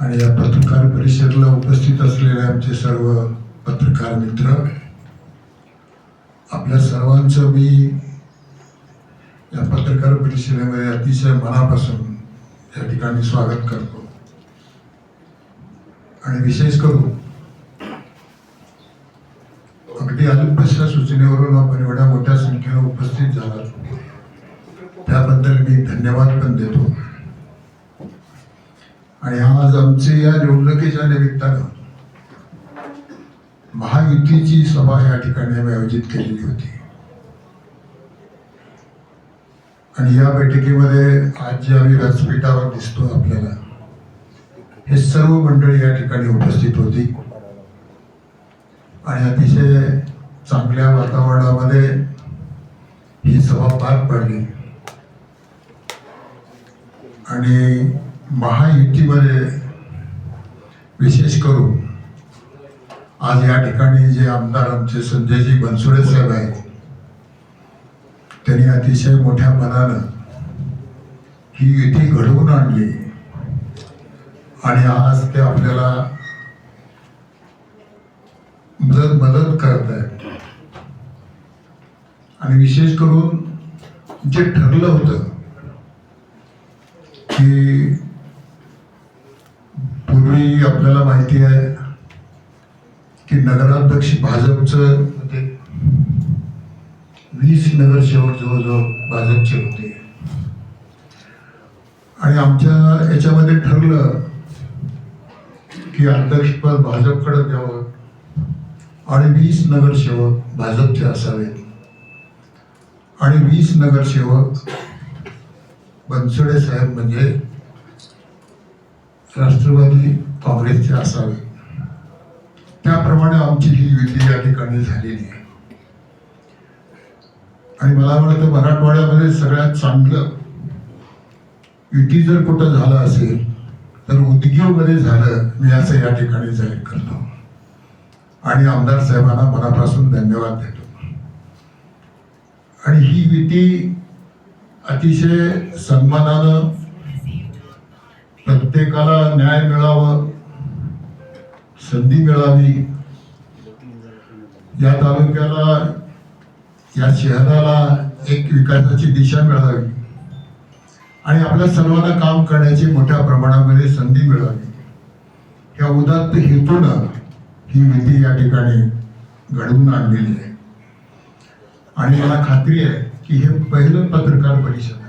आणि या पत्रकार परिषदेला उपस्थित असलेले आमचे सर्व पत्रकार मित्र आपल्या सर्वांचं मी या पत्रकार परिषदेमध्ये अतिशय मनापासून या ठिकाणी स्वागत करतो. आणि विशेष करून अगदी अल्पशा सूचनेवरून आपण एवढ्या मोठ्या संख्येनं उपस्थित झालात त्याबद्दल मी धन्यवाद पण देतो. आणि आज आमचे या निवडणुकीच्या निमित्तानं महायुतीची सभा या ठिकाणी आम्ही आयोजित केलेली होती. आणि या बैठकीमध्ये आज जे आम्ही व्यासपीठावर दिसतो आपल्याला हे सर्व मंडळी या ठिकाणी उपस्थित होती. आणि अतिशय चांगल्या वातावरणामध्ये ही सभा पार पडली. आणि महायुतीमध्ये विशेष करून आज या ठिकाणी जे आमदार आमचे संजयजी बनसुडे साहेब आहेत त्यांनी अतिशय मोठ्या मनानं ही युती घडवून आणली. आणि आज ते आपल्याला मदत मदत करत आहेत आणि विशेष करून जे ठरलं होतं की पूर्वी आपल्याला माहिती आहे की नगराध्यक्ष भाजपचं होते वीस नगरसेवक जवळजवळ भाजपचे होते. आणि आमच्या याच्यामध्ये ठरलं की अध्यक्षपद भाजपकडे द्यावं आणि वीस नगरसेवक भाजपचे असावेत आणि वीस नगरसेवक बनसोडे साहेब म्हणजे राष्ट्रवादी काँग्रेसचे असावे. त्याप्रमाणे आमची ही युती या ठिकाणी झालेली आहे. आणि मला वाटतं मराठवाड्यामध्ये सगळ्यात चांगलं युती जर कुठं झालं असेल तर उदगीरमध्ये झालं मी असं या ठिकाणी जाहीर करतो. आणि आमदार साहेबांना मनापासून धन्यवाद देतो. आणि ही युती अतिशय सन्मानानं प्रत्येकाला न्याय मिळावं संधी मिळावी. या तालुक्याला या शहराला एक विकासाची दिशा मिळावी. आणि आपल्या सर्वांना काम करण्याची मोठ्या प्रमाणामध्ये संधी मिळावी. या उदात्त हेतूनं ही विधी या ठिकाणी घडवून आणलेली आहे. आणि मला खात्री आहे की हे पहिलं पत्रकार परिषद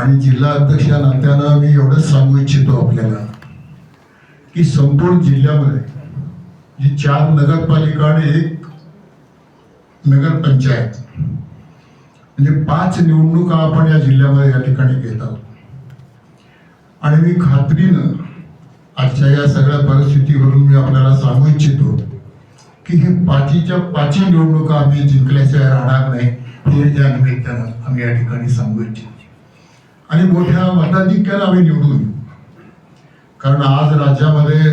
आणि जिल्हा अध्यक्ष या नात्यानं मी एवढंच सांगू इच्छितो आपल्याला की संपूर्ण जिल्ह्यामध्ये जी चार नगरपालिका आणि एक नगरपंचायत म्हणजे पाच निवडणुका आपण या जिल्ह्यामध्ये या ठिकाणी घेत आहोत. आणि मी खात्रीनं आजच्या या सगळ्या परिस्थितीवरून मी आपल्याला सांगू इच्छितो की हे पाचीच्या पाचही निवडणुका आम्ही जिंकल्याशिवाय राहणार नाही हे या निमित्तानं आम्ही या ठिकाणी सांगू इच्छितो. आणि मोठ्या मताधिक्यानं आम्ही निवडून कारण आज राज्यामध्ये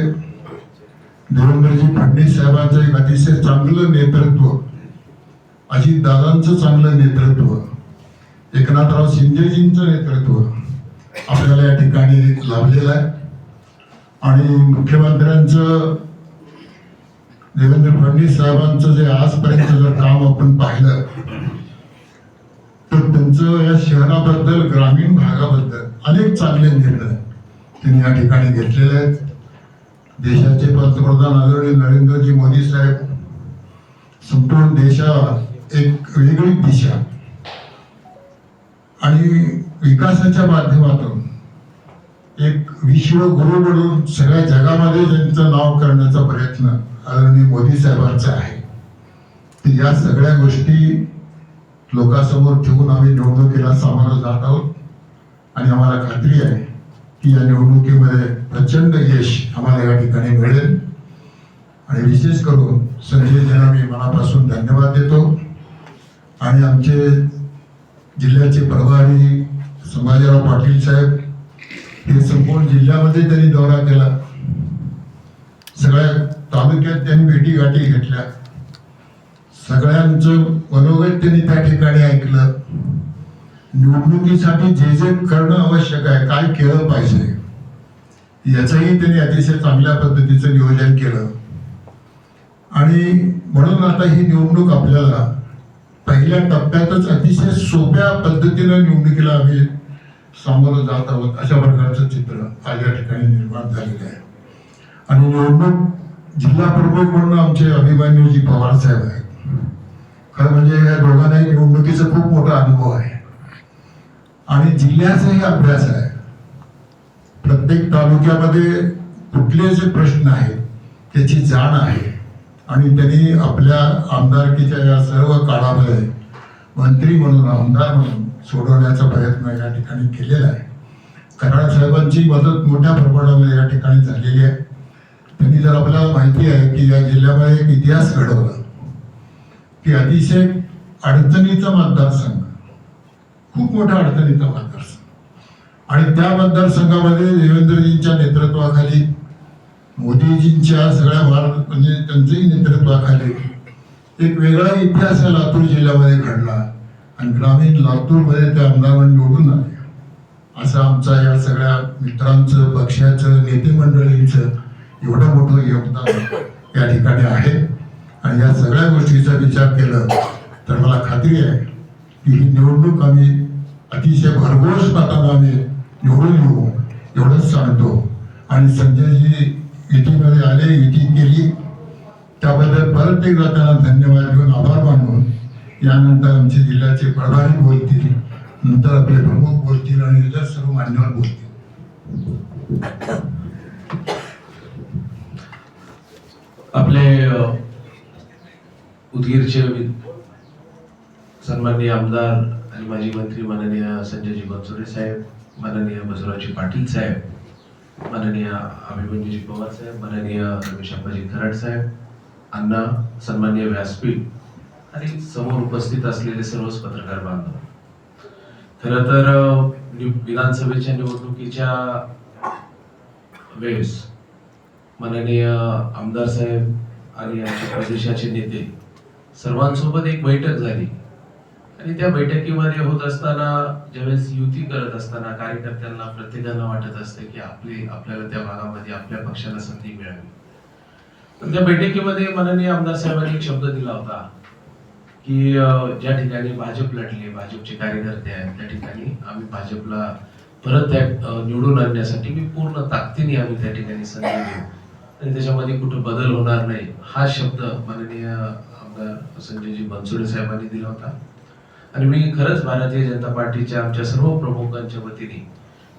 देवेंद्रजी फडणवीस साहेबांचं एक अतिशय चांगलं नेतृत्व अजित दादांचं चांगलं नेतृत्व एकनाथराव शिंदेजींचं नेतृत्व आपल्याला या ठिकाणी लाभलेलं आहे. आणि मुख्यमंत्र्यांचं देवेंद्र फडणवीस साहेबांचं जे आजपर्यंत जर काम आपण पाहिलं तर त्यांचं या शहराबद्दल ग्रामीण भागाबद्दल अनेक चांगले निर्णय त्यांनी या ठिकाणी घेतलेले आहेत. देशाचे पंतप्रधान आदरणीय नरेंद्रजी मोदी साहेब संपूर्ण देशाला एक वेगळी दिशा. आणि विकासाच्या माध्यमातून एक विश्वगुरु म्हणून सगळ्या जगामध्ये त्यांचं नाव करण्याचा प्रयत्न आदरणीय मोदी साहेबांचा आहे. या सगळ्या गोष्टी लोकांसमोर ठेवून आम्ही निवडणुकीला सामोरं जात आहोत. आणि आम्हाला खात्री आहे की या निवडणुकीमध्ये प्रचंड यश आम्हाला या ठिकाणी मिळेल. आणि विशेष करून संजयजींना मी मनापासून धन्यवाद देतो. आणि आमचे जिल्ह्याचे प्रभारी संभाजीराव पाटील साहेब हे संपूर्ण जिल्ह्यामध्ये त्यांनी दौरा केला. सगळ्या तालुक्यात त्यांनी भेटीगाठी घेतल्या. सगळ्यांचं मनोगत त्यांनी त्या ठिकाणी ऐकलं. निवडणुकीसाठी जे जे करणं आवश्यक आहे काय केलं पाहिजे याचंही त्यांनी अतिशय चांगल्या पद्धतीचं नियोजन केलं. आणि म्हणून आता ही निवडणूक आपल्याला पहिल्या टप्प्यातच अतिशय सोप्या पद्धतीनं निवडणुकीला आम्ही सामोरं जात आहोत अशा प्रकारचं चित्र आज या ठिकाणी निर्माण झालेलं आहे. आणि निवडणूक जिल्हा प्रमुख म्हणून आमचे अभिमान्यूजी पवार साहेब आहेत. खरं म्हणजे या दोघांनाही निवडणुकीचा खूप मोठा अनुभव आहे. आणि जिल्ह्याचाही अभ्यास आहे. प्रत्येक तालुक्यामध्ये कुठले जे प्रश्न आहेत त्याची जाण आहे. आणि त्यांनी आपल्या आमदारकीच्या या सर्व काळामध्ये मंत्री म्हणून आमदार म्हणून सोडवण्याचा प्रयत्न या ठिकाणी केलेला आहे. कराड साहेबांची मदत मोठ्या प्रमाणामध्ये या ठिकाणी झालेली आहे. त्यांनी जर आपल्याला माहिती आहे की या जिल्ह्यामध्ये एक इतिहास घडवला की अतिशय अडचणीचा मतदारसंघ. खूप मोठा अडचणीचा मतदारसंघ. आणि त्या मतदारसंघामध्ये देवेंद्रजींच्या नेतृत्वाखाली मोदीजींच्या सगळ्या भारत म्हणजे त्यांच्याही नेतृत्वाखाली एक वेगळा इतिहास या लातूर जिल्ह्यामध्ये घडला. आणि ग्रामीण लातूरमध्ये ते आमदार निवडून आले. असं आमचा या सगळ्या मित्रांचं पक्षाचं नेते मंडळींचं एवढं मोठं योगदान या ठिकाणी आहे. आणि या सगळ्या गोष्टीचा विचार केला तर मला खात्री आहे की ही निवडणूक आम्ही अतिशय भरघोस मतानं आम्ही निवडून येऊ एवढंच सांगतो. आणि संजयजी युतीमध्ये आले युती केली. त्याबद्दल परत एकदा त्यांना धन्यवाद देऊन आभार मानून यानंतर आमचे जिल्ह्याचे प्रभारी बोलतील नंतर आपले प्रमुख बोलतील आणि इतर सर्व मान्यवर बोलतील. आपले उदगीरचे सन्माननीय आमदार आणि माजी मंत्री माननीय संजयजी बनसोडे साहेब माननीय बसवराजजी पाटील साहेब माननीय अभिमन्यूजी पवार साहेब माननीय रमेश अंबाजी खराड साहेब अण्णा सन्माननीय व्यासपीठ आणि समोर उपस्थित असलेले सर्वच पत्रकार बांधव. खरं तर विधानसभेच्या निवडणुकीच्या वेळेस माननीय आमदार साहेब आणि आमच्या प्रदेशाचे नेते सर्वांसोबत एक बैठक झाली. आणि त्या बैठकीमध्ये होत असताना ज्यावेळेस युती करत असताना कार्यकर्त्यांना प्रत्येकाला वाटत असते की आपली आपल्याला त्या भागामध्ये आपल्या पक्षाला संधी मिळावी. पण त्या बैठकीमध्ये माननीय आमदार साहेबांनी एक शब्द दिला होता की ज्या ठिकाणी भाजप लढले भाजपचे कार्यकर्ते आहेत त्या ठिकाणी आम्ही भाजपला परत त्या निवडून आणण्यासाठी मी पूर्ण ताकदीने आम्ही त्या ठिकाणी संधी देऊ. आणि त्याच्यामध्ये कुठं बदल होणार नाही हा शब्द माननीय आमदार संजयजी बनसोडे साहेबांनी दिला होता. आणि मी खरंच भारतीय जनता पार्टीच्या आमच्या सर्व प्रमुखांच्या वतीने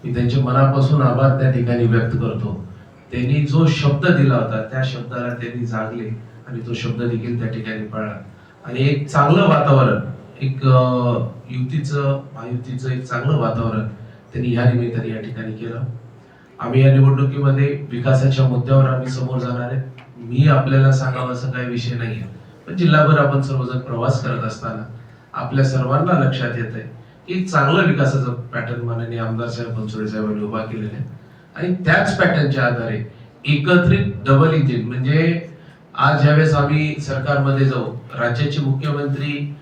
मी त्यांचे मनापासून आभार त्या ठिकाणी व्यक्त करतो. त्यांनी जो शब्द दिला होता त्या शब्दाला त्यांनी जागले आणि तो शब्द देखील त्या ठिकाणी पाळला. आणि एक चांगलं वातावरण एक युतीचं महायुतीचं एक चांगलं वातावरण त्यांनी या निमित्ताने या ठिकाणी केलं. आम्ही या निवडणुकीमध्ये विकासाच्या मुद्द्यावर आम्ही समोर जाणार आहे. मी आपल्याला सांगावं असं काही विषय नाहीये. आहे जिल्हाभर आपण सर्वजण प्रवास करत असताना आपल्या सर्वांना लक्षात येत आहे की चांगलं विकासाचं पॅटर्न माननीय आमदार साहेब बनसोडे साहेबांनी उभा केलेलं आहे. आणि त्याच पॅटर्नच्या आधारे एकत्रित डबल इंजिन म्हणजे आज ज्यावेळेस आम्ही सरकारमध्ये जाऊ राज्याचे मुख्यमंत्री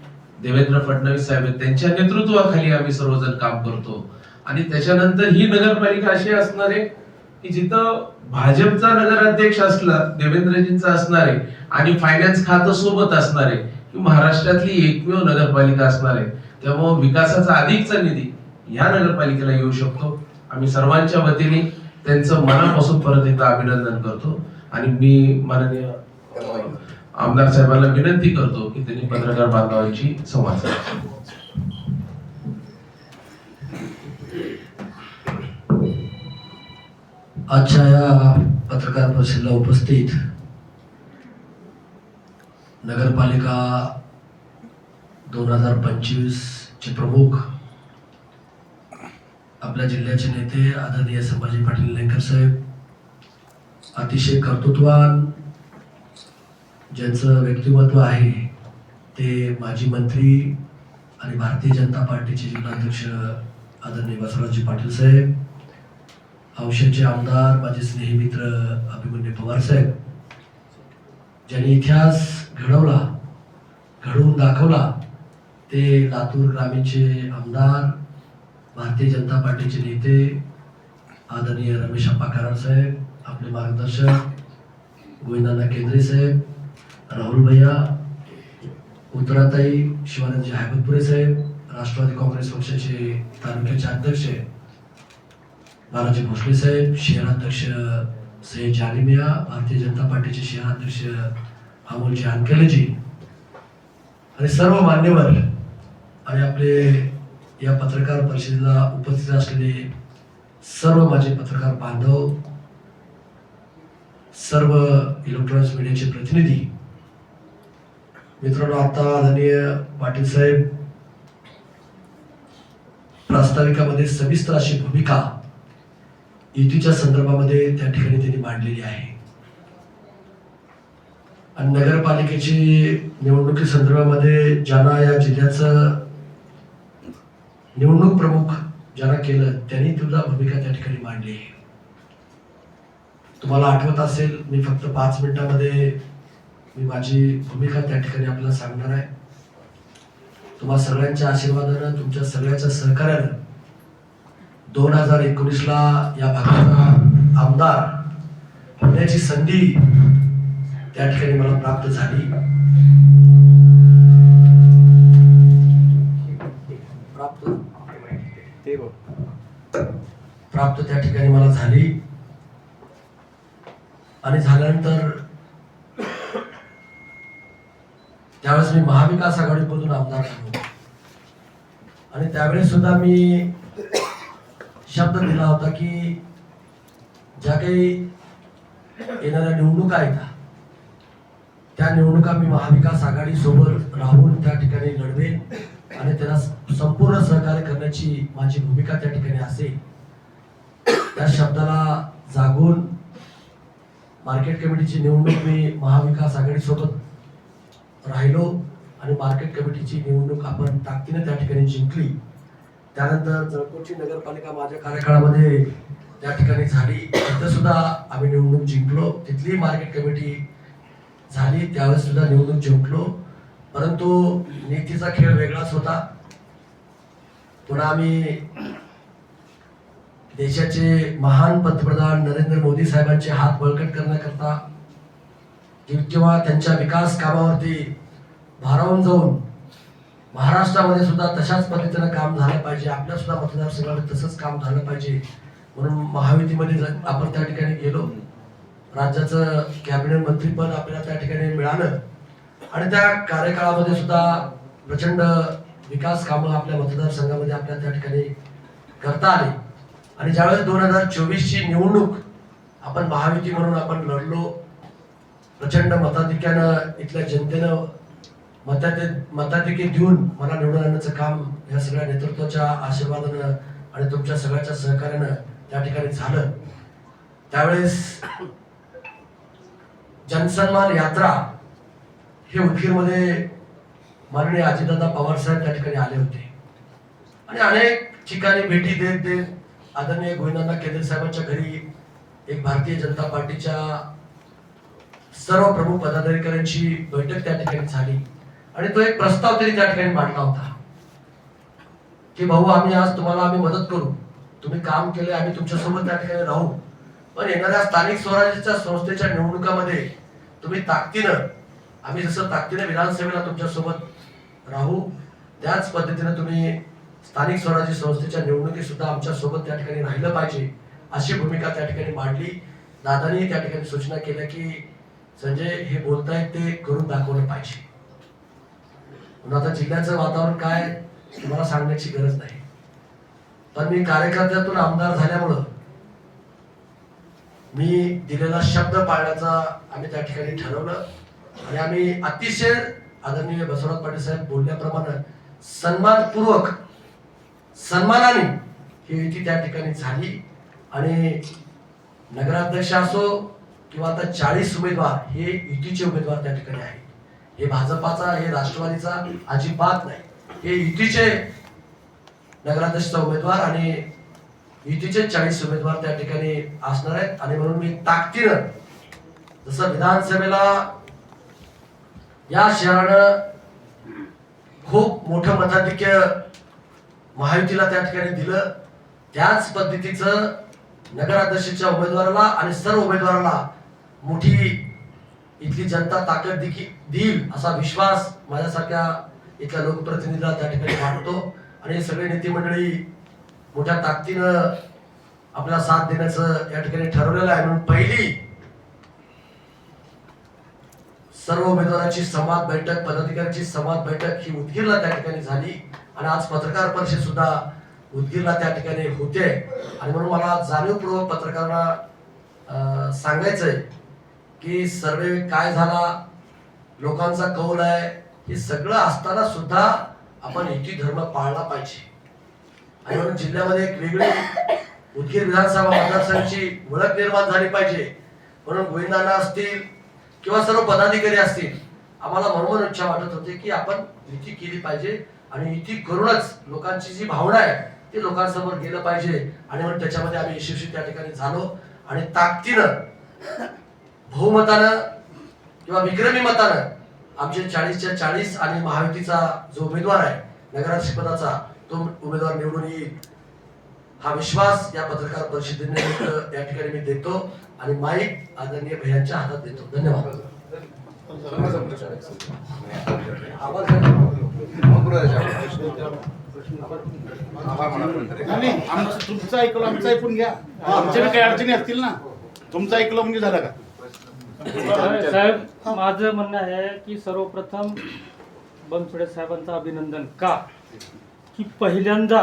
देवेंद्र फडणवीस साहेब त्यांच्या नेतृत्वाखाली आम्ही सर्वजण काम करतो. आणि त्याच्यानंतर ही नगरपालिका अशी असणार आहे की जिथं भाजपचा नगराध्यक्ष असला देवेंद्रजींचा असणार आहे आणि फायनान्स खातं सोबत असणार आहे की महाराष्ट्रातली एकमेव नगरपालिका असणार आहे त्यामुळे विकासाचा अधिकचा निधी या नगरपालिकेला येऊ शकतो. आम्ही सर्वांच्या वतीने त्यांचं मनापासून परत एकदा अभिनंदन करतो. आणि मी माननीय आमदार साहेबांना विनंती करतो की त्यांनी पत्रकार बांधवांची संवाद आजच्या या पत्रकार परिषदेला उपस्थित नगरपालिका दोन हजार पंचवीस चे प्रमुख आपल्या जिल्ह्याचे नेते आदरणीय संभाजी पाटील लेकर साहेब अतिशय कर्तृत्वान ज्यांचं व्यक्तिमत्व आहे ते माजी मंत्री आणि भारतीय जनता पार्टीचे जिल्हाध्यक्ष आदरणीय बसवराजी पाटील साहेब हौशेचे आमदार माझे स्नेही मित्र अभिमन्यू पवार साहेब ज्यांनी इतिहास घडवला घडवून दाखवला ते लातूर ग्रामीणचे आमदार भारतीय जनता पार्टीचे नेते आदरणीय रमेश अप्पा कराड साहेब आपले मार्गदर्शक गोविंदाना केंद्रे साहेब राहुल भैया उत्तराताई शिवानंदजी हायबतपुरे साहेब राष्ट्रवादी काँग्रेस पक्षाचे तालुक्याचे अध्यक्ष बालाजी भोसले साहेब शहराध्यक्ष सय्यद जालिमिया भारतीय जनता पार्टीचे शहराध्यक्ष अमोलजी आणकेलेजी आणि सर्व मान्यवर आणि आपले या पत्रकार परिषदेला उपस्थित असलेले सर्व माझे पत्रकार बांधव सर्व इलेक्ट्रॉनिक्स मीडियाचे प्रतिनिधी. मित्रांनो आता आदरणीय पाटील साहेब प्रास्ताविकामध्ये सविस्तर अशी भूमिका युतीच्या संदर्भामध्ये त्या ठिकाणी त्यांनी मांडलेली आहे. आणि नगरपालिकेची निवडणुकी संदर्भामध्ये ज्यांना या जिल्ह्याचं निवडणूक प्रमुख ज्यांना केलं त्यांनी तुझा भूमिका त्या ठिकाणी मांडली आहे. तुम्हाला आठवत असेल मी फक्त पाच मिनिटामध्ये मी माझी भूमिका त्या ठिकाणी आपल्याला सांगणार आहे. तुम्हा सगळ्यांच्या आशीर्वादानं तुमच्या सगळ्यांच्या सहकार्यानं दोन हजार एकोणीसला या भागाचा आमदार होण्याची संधी त्या ठिकाणी मला प्राप्त झाली. प्राप्त? प्राप्त त्या ठिकाणी मला झाली. आणि झाल्यानंतर त्यावेळेस मी महाविकास आघाडीमधून आमदार झालो. आणि त्यावेळेस सुद्धा मी शब्द दिला होता की ज्या काही येणाऱ्या निवडणुका आहेत त्या निवडणुका मी महाविकास आघाडी सोबत राहून त्या ठिकाणी लढवेन आणि त्यांना संपूर्ण सहकार्य करण्याची माझी भूमिका त्या ठिकाणी असेल त्या शब्दाला जागून मार्केट कमिटीची निवडणूक मी महाविकास आघाडी सोबत राहिलो आणि मार्केट कमिटीची निवडणूक आपण ताकदीने त्या ठिकाणी जिंकली. त्यानंतर जळकोटची नगरपालिका माझ्या कार्यकाळामध्ये त्या ठिकाणी झाली. तिथं सुद्धा आम्ही निवडणूक जिंकलो. तिथली मार्केट कमिटी झाली. त्यावेळेस सुद्धा निवडणूक जिंकलो. परंतु नीतीचा खेळ वेगळाच होता. पुन्हा आम्ही देशाचे महान पंतप्रधान नरेंद्र मोदी साहेबांचे हात बळकट करण्याकरता किंवा त्यांच्या विकास कामावरती भारावून जाऊन महाराष्ट्रामध्ये सुद्धा तशाच पद्धतीनं काम झालं पाहिजे. आपल्या सुद्धा मतदारसंघामध्ये तसंच काम झालं पाहिजे. म्हणून महायुतीमध्ये आपण त्या ठिकाणी गेलो राज्याचं कॅबिनेट मंत्रीपद आपल्याला त्या ठिकाणी मिळालं आणि त्या कार्यकाळामध्ये सुद्धा प्रचंड विकास कामं आपल्या मतदारसंघामध्ये आपल्या त्या ठिकाणी करता आली. आणि ज्यावेळेस दोन हजार चोवीसची निवडणूक आपण महायुती म्हणून आपण लढलो प्रचंड मताधिक्यानं इथल्या जनतेनं मताधि मताधिके देऊन मला निवडून आणण्याचं काम या सगळ्या नेतृत्वाच्या आशीर्वादानं आणि तुमच्या सगळ्याच्या सहकार्यानं त्या ठिकाणी झालं. त्यावेळेस जनसन्मान यात्रा हे उदगीरमध्ये माननीय अजितदादा पवार साहेब त्या ठिकाणी आले होते. आणि अनेक ठिकाणी भेटी देत देत आदरणीय गोविंदांना केंद्र साहेबांच्या घरी एक भारतीय जनता पार्टीच्या सर्व प्रमुख पदाधिकाऱ्यांची बैठक त्या ठिकाणी झाली. आणि तो एक प्रस्ताव त्यांनी त्या ठिकाणी मांडला होता. की भाऊ आम्ही आज तुम्हाला आम्ही मदत करू. तुम्ही काम केले आम्ही तुमच्यासोबत त्या ठिकाणी राहू. पण येणाऱ्या स्थानिक स्वराज्याच्या संस्थेच्या निवडणुकामध्ये तुम्ही ताकदीनं आम्ही जसं ताकदीनं विधानसभेला तुमच्यासोबत राहू त्याच पद्धतीने तुम्ही स्थानिक स्वराज्य संस्थेच्या निवडणुकीत सुद्धा आमच्यासोबत त्या ठिकाणी राहिलं पाहिजे अशी भूमिका त्या ठिकाणी मांडली. दादानी त्या ठिकाणी सूचना केल्या की संजय हे बोलतायत ते करून दाखवलं पाहिजे. म्हणून आता जिल्ह्याचं वातावरण काय तुम्हाला सांगण्याची गरज नाही. पण मी कार्यकर्त्यातून आमदार झाल्यामुळं मी दिलेला शब्द पाळण्याचा आम्ही त्या ठिकाणी ठरवलं. आणि आम्ही अतिशय आदरणीय बसवराज पाटील साहेब बोलल्याप्रमाणे सन्मानपूर्वक सन्मानाने ही युती त्या ठिकाणी झाली. आणि नगराध्यक्ष असो किंवा आता चाळीस उमेदवार हे युतीचे उमेदवार त्या ठिकाणी आहेत. हे भाजपाचा हे राष्ट्रवादीचा अजिबात नाही. हे युतीचे नगराध्यक्षचा उमेदवार आणि युतीचे चाळीस उमेदवार त्या ठिकाणी असणार आहेत. आणि म्हणून मी ताकदीनं जसं विधानसभेला या शहरानं खूप मोठं मताधिक्य महायुतीला त्या ठिकाणी दिलं त्याच पद्धतीचं नगराध्यक्षाच्या उमेदवाराला आणि सर्व उमेदवाराला मोठी इथली जनता ताकद देखील देईल असा विश्वास माझ्यासारख्या इथल्या लोकप्रतिनिधीला त्या ठिकाणी वाटतो आणि सगळे नेते मंडळी मोठ्या ताकदीनं आपला साथ देण्याचं या ठिकाणी ठरवलेलं आहे. म्हणून पहिली सर्व उमेदवारांची संवाद बैठक पदाधिकाऱ्यांची संवाद बैठक ही उदगीरला त्या ठिकाणी झाली. आणि आज पत्रकार परिषद सुद्धा उदगीरला त्या ठिकाणी होते. आणि म्हणून मला जाणीवपूर्वक पत्रकारांना अं, सांगायचंय की सर्वे काय झाला लोकांचा कौल आहे हे सगळं असताना सुद्धा आपण एकी धर्म पाळला पाहिजे. आणि म्हणून जिल्ह्यामध्ये एक वेगळी उदगीर विधानसभा मतदारसंघाची ओळख निर्माण झाली पाहिजे. म्हणून गोविंदांना असतील किंवा सर्व पदाधिकारी असतील आम्हाला म्हणून इच्छा वाटत होते की आपण युती केली पाहिजे. आणि युती करूनच लोकांची जी भावना आहे ती लोकांसमोर गेलं पाहिजे. आणि म्हणून त्याच्यामध्ये आम्ही यशस्वी त्या ठिकाणी झालो. आणि ताकदीनं बहुमतानं किंवा विक्रमी मतानं आमचे चाळीसच्या चाळीस आणि महायुतीचा जो उमेदवार आहे नगराध्यक्ष पदाचा तो उमेदवार निवडून येईल. हा विश्वास या पत्रकार परिषदेनिमित्त या ठिकाणी मी देतो आणि माईक आदरणीय भैयांच्या हातात देतो. धन्यवाद. तुमचं ऐकलं आमचं ऐकून घ्या. आमच्या काही अडचणी असतील ना. तुमचं ऐकलं म्हणजे झालं का? साहेब माझं म्हणणं आहे की सर्वप्रथम बनसोडे साहेबांचं अभिनंदन का? की पहिल्यांदा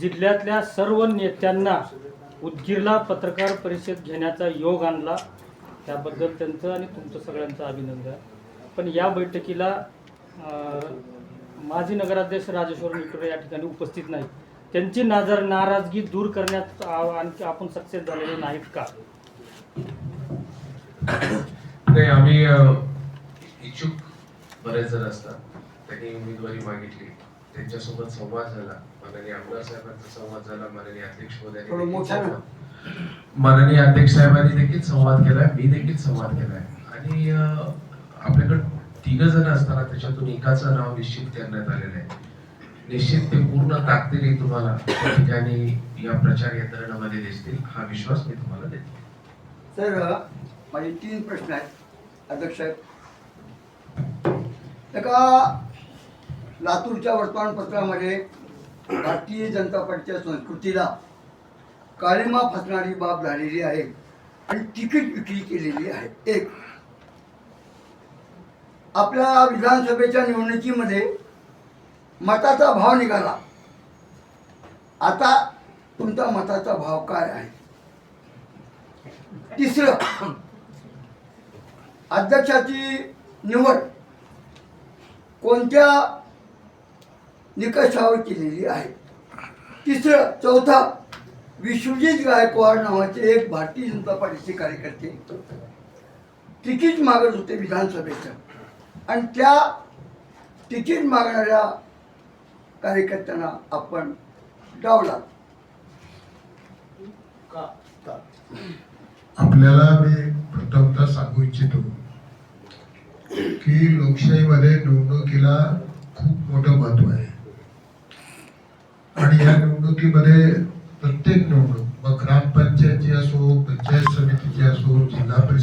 जिल्ह्यातल्या सर्व नेत्यांना उदगीरला पत्रकार परिषद घेण्याचा योग आणला. त्याबद्दल त्यांचं आणि तुमचं सगळ्यांचं अभिनंदन. पण या बैठकीला माजी नगराध्यक्ष राजेश्वर निटोरे या ठिकाणी उपस्थित नाहीत त्यांची नाजर नाराजगी दूर करण्यात आणखी आपण सक्सेस झालेले नाहीत का? नाही आम्ही इच्छुक बरेच जण असतात. त्यांनी उमेदवारी मागितली. त्यांच्यासोबत संवाद झाला. माननीय आमदार साहेबांचा संवाद झाला. माननीय अध्यक्ष महोदयांनी माननीय अध्यक्ष साहेबांनी देखील संवाद केलाय. मी देखील संवाद केलाय. आणि आपल्याकडे तिघ जण असताना त्याच्यातून एकाचं नाव निश्चित करण्यात आलेलं आहे. निश्चित ते पूर्ण ताकदीने तुम्हाला त्या ठिकाणी या प्रचार यंत्रणामध्ये दिसतील. हा विश्वास मी तुम्हाला देतो. सर माझे तीन प्रश्न आहेत अध्यक्ष एका लातूरच्या वर्तमानपत्रामध्ये भारतीय जनता पार्टीच्या संस्कृतीला काळीमा फसणारी बाब झालेली आहे आणि तिकीट विक्री केलेली आहे. एक आपल्या विधानसभेच्या निवडणुकीमध्ये मताचा भाव निघाला. आता तुमचा मताचा भाव काय आहे? तिसरं अध्यक्षाची निवड कोणत्या निकषावर केलेली आहे? तिसरं चौथा विश्वजित गायकवाड नावाचे एक भारतीय जनता पार्टीचे कार्यकर्ते तिकीट मागत होते विधानसभेचं. आणि त्या तिकीट मागणाऱ्या कार्यकर्त्यांना आपण डावला का का? आपल्याला मी प्रथमतः सांगू इच्छितो की लोकशाहीमध्ये निवडणुकीला खूप मोठं महत्त्व आहे. आणि या निवडणुकीमध्ये प्रत्येक निवडणूक मग ग्रामपंचायतची असो पंचायत समितीची असो जिल्हा परिषद